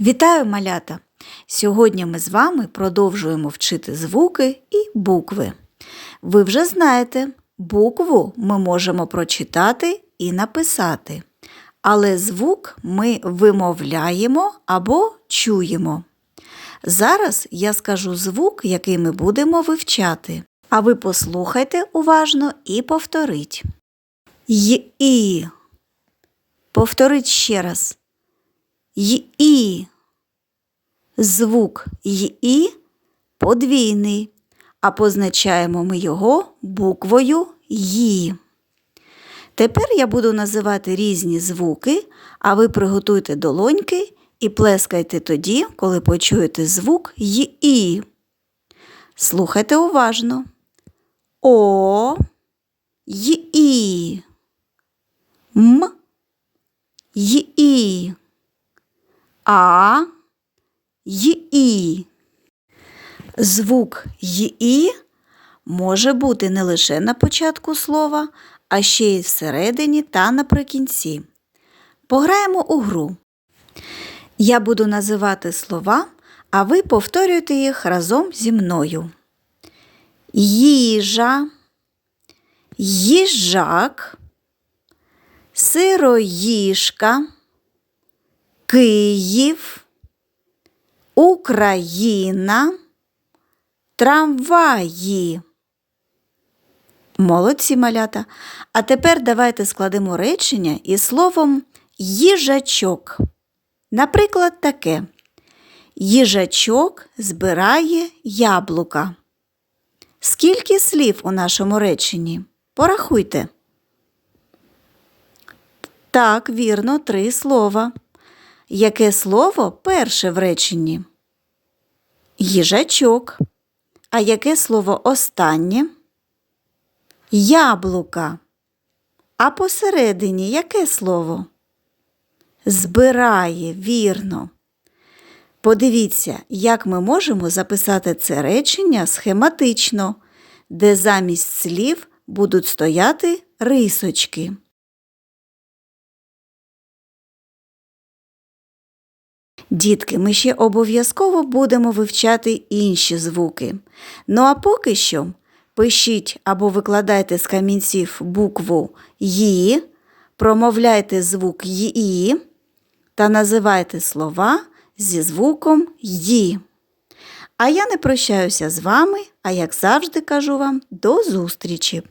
Вітаю малята! Сьогодні ми з вами продовжуємо вчити звуки і букви. Ви вже знаєте, букву ми можемо прочитати і написати, але звук ми вимовляємо або чуємо. Зараз я скажу звук, який ми будемо вивчати, а ви послухайте уважно і повторіть. Й-і. Повторіть ще раз. Й-і. Звук й-і подвійний, а позначаємо ми його буквою Ї. Тепер я буду називати різні звуки, а ви приготуйте долоньки і плескайте тоді, коли почуєте звук й-і. Слухайте уважно. О, й-і. М, й-і. А, й-і. Звук й-і може бути не лише на початку слова, а ще й всередині та наприкінці. Пограємо у гру. Я буду називати слова, а ви повторюєте їх разом зі мною. Їжа, їжак, сироїжка, Київ, Україна, трамваї. Молодці малята. А тепер давайте складемо речення із словом їжачок. Наприклад, таке. Їжачок збирає яблука. Скільки слів у нашому реченні? Порахуйте. Так, вірно, три слова. Яке слово перше в реченні? Їжачок. А яке слово останнє? Яблука. А посередині яке слово? Збирає, вірно. Подивіться, як ми можемо записати це речення схематично, де замість слів будуть стояти рисочки. Дітки, ми ще обов'язково будемо вивчати інші звуки. Ну а поки що пишіть або викладайте з камінців букву «Ї», промовляйте звук «ї» та називайте слова зі звуком «ї». А я не прощаюся з вами, а як завжди кажу вам до зустрічі!